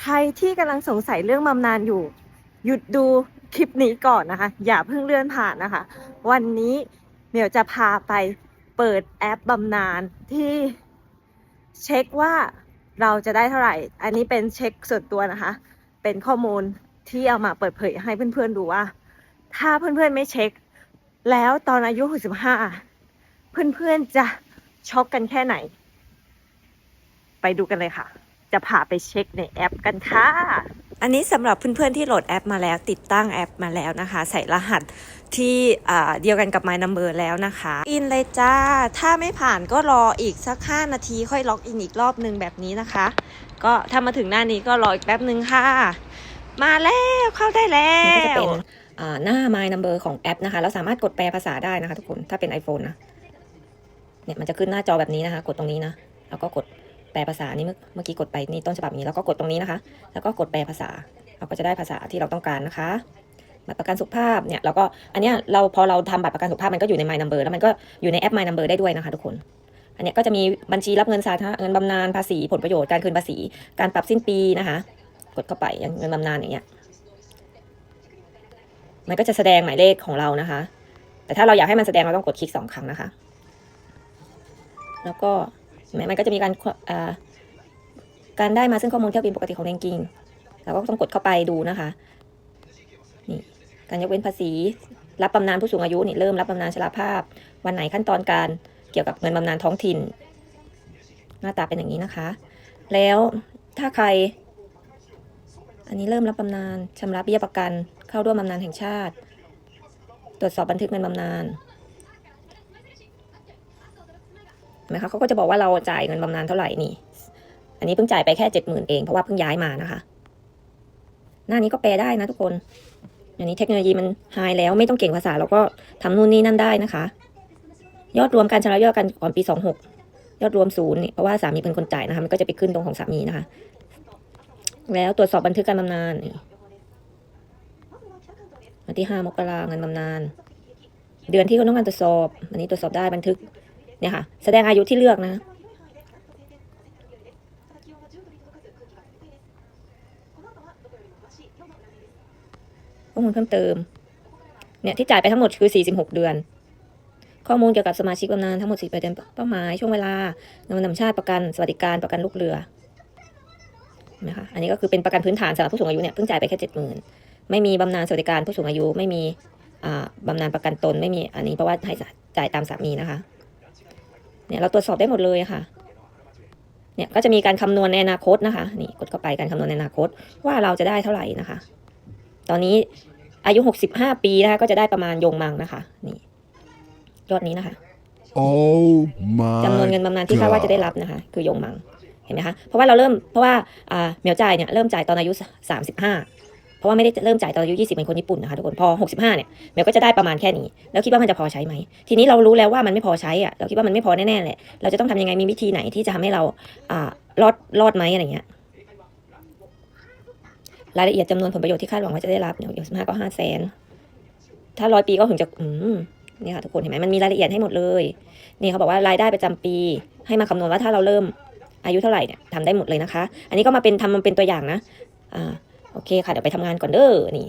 ใครที่กำลังสงสัยเรื่องบำนาญอยู่ หยุดดูคลิปนี้ก่อนนะคะ อย่าเพิ่งเลื่อนผ่านนะคะ วันนี้เหมียวจะพาไปเปิดแอปบำนาญที่เช็คว่าเราจะได้เท่าไหร่ อันนี้เป็นเช็คส่วนตัวนะคะ เป็นข้อมูลที่เอามาเปิดเผยให้เพื่อนๆดูว่า ถ้าเพื่อนๆไม่เช็ค แล้วตอนอายุ 65 เพื่อนๆจะช็อกกันแค่ไหน ไปดูกันเลยค่ะ จะพาไปเช็คในแอปกันค่ะ อันนี้สำหรับเพื่อนๆที่โหลดแอปมาแล้ว ติดตั้งแอปมาแล้วนะคะ ใส่รหัสที่อ่าเดียวกันกับ My Number แล้วนะคะ อินเลยจ้า ถ้าไม่ผ่านก็รออีกสัก 5 นาทีค่อยล็อกอินอีกรอบหนึ่งแบบนี้นะคะ ก็ถ้ามาถึงหน้านี้ก็รออีกแป๊บหนึ่งค่ะ มาแล้วเข้าได้แล้นี่ก็จะวเป็นอ่าหน้า My Number ของแอปนะคะเราสามารถกดแปลภาษาได้นะคะทุกคนถ้าเป็น iPhone นะเนี่ยมันจะขึ้นหน้าจอแบบนี้นะคะ กดตรงนี้นะแล้วก็กดแป ลภาษานี่เมื่อเมื่อกี้กดไปนี่ต้นฉบับนี้แล้วก็กดตรงนี้นะคะ แล้วก็กดแปลภาษา เราก็จะได้ภาษาที่เราต้องการนะคะบัตรประกันสุขภาพเนี่ยเราก็อันเนี้ยเราพอเราทำบัตรประกันสุขภาพมันก็อยู่ใน My Number แล้วมันก็อยู่ในแอป My Number ได้ด้วยนะคะทุกคน อันเนี้ยก็จะมีบัญชีรับเงินสาธารณเงินบำนาญภาษีผลประโยชน์การคืนภาษี การปรับสิ้นปีนะคะ กดเข้าไปอย่างเงินบำนาญอย่างเงี้ยมันก็จะแสดงหมายเลขของเรานะคะ แต่ถ้าเราอยากให้มันแสดงเราต้องกดคลิกสองครั้งนะคะ แล้วก็ เห็นไหมมันก็จะมีการการได้มาซึ่งข้อมูลเที่ยวบินปกติของเรงกิงเราก็ต้องกดเข้าไปดูนะคะนี่การยกเว้นภาษี รับบำนาญผู้สูงอายุนี่เริ่มรับบำนาญชราภาพ วันไหนขั้นตอนการเกี่ยวกับเงินบำนาญท้องถิ่น หน้าตาเป็นอย่างนี้นะคะ แล้วถ้าใคร อันนี้เริ่มรับบำนาญชำระเบี้ยประกัน เข้าร่วมบำนาญแห่งชาติ ตรวจสอบบันทึกเงินบำนาญเห็ นไหมคะเขาก็จะบอกว่าเราจ่ายเงินบำนาญเท่าไหร่นี่ อันนี้เพิ่งจ่ายไปแค่เจ็ดหมื่นเองเพราะว่าเพิ่งย้ายมานะคะ หน้านี้ก็แปลได้นะทุกคน อันนี้เทคโนโลยีมันไฮแล้วไม่ต้องเก่งภาษาเราก็ทำนู่นนี่นั่นได้นะคะ ยอดรวมการชำระยอดกันก่อนปีสองหกยอดรวมศูนย์นี่เพราะว่าสามีเป็นคนจ่ายนะคะมันก็จะไปขึ้นตรงของสามีนะคะ แล้วตรวจสอบบันทึกการบำนาญวันที่ห้ามกราเงินบำนาญเดือนที่เขาต้องการตรวจสอบ อันนี้ตรวจสอบได้บันทึก เนี่ยค่ะ แสดงอายุที่เลือกนะ ข้อมูลเพิ่มเติม เนี่ยที่จ่ายไปทั้งหมดคือ 46 เดือน ข้อมูลเกี่ยวกับสมาชิกบำนาญทั้งหมด4ประเด็นเป้าหมายช่วงเวลาเงินบำนาญชาติประกันสวัสดิการประกันลูกเรือนะคะอันนี้ก็คือเป็นประกันพื้นฐานสำหรับผู้สูงอายุเนี่ยเพิ่งจ่ายไปแค่70,000ไม่มีบำนาญสวัสดิการผู้สูงอายุไม่มีอ่าบำนาญประกันตนไม่มีอันนี้เพราะว่าให้จ่ายตามสามีนะคะ เนี่ยเราตรวจสอบได้หมดเลยค่ะเนี่ยก็จะมีการคำนวณในอนาคตนะคะนี่กดเข้าไปการคำนวณในอนาคตว่าเราจะได้เท่าไหร่นะคะ ตอนนี้อายุ 65 ปีนะคะก็จะได้ประมาณยงมังนะคะ นี่ ยอดนี้นะคะ Oh my จำนวนเงินบำนาญที่คาดว่าจะได้รับนะคะ คือยงมังเห็นไหมคะเพราะว่าเราเริ่มเพราะว่าอ่าเหมียวจ่ายเนี่ยเริ่มจ่ายตอนอายุ 35 เพราะว่าไม่ได้เริ่มจ่ายตอนอายุ20เหมือนคนญี่ปุ่นนะคะทุกคน พอ 65 เนี่ยเมียวก็จะได้ประมาณแค่นี้ แล้วคิดว่ามันจะพอใช้ไหม ทีนี้เรารู้แล้วว่ามันไม่พอใช้อะ เราคิดว่ามันไม่พอแน่ๆแหละ เราจะต้องทำยังไง มีวิธีไหนที่จะทำให้เราอ่ารอด รอดไหมอะไรเงี้ย รายละเอียดจำนวนผลประโยชน์ที่คาดหวังว่าจะได้รับเนี่ยสิบห้าก็ห้าแสน ถ้าร้อยปีก็ถึงจะ อืมนี่ค่ะทุกคนเห็นไหมมันมีรายละเอียดให้หมดเลย นี่เขาบอกว่ารายได้ประจำปี ให้มาคำนวณว่าถ้าเราเริ่มอายุเท่าไหร่เนี่ยทำได้หมดเลยนะคะ อันนี้ก็มาเป็นทำมันเป็นตัวอย่างนะ อ่า โอเคค่ะ เดี๋ยวไปทำงานก่อนเด้อนี่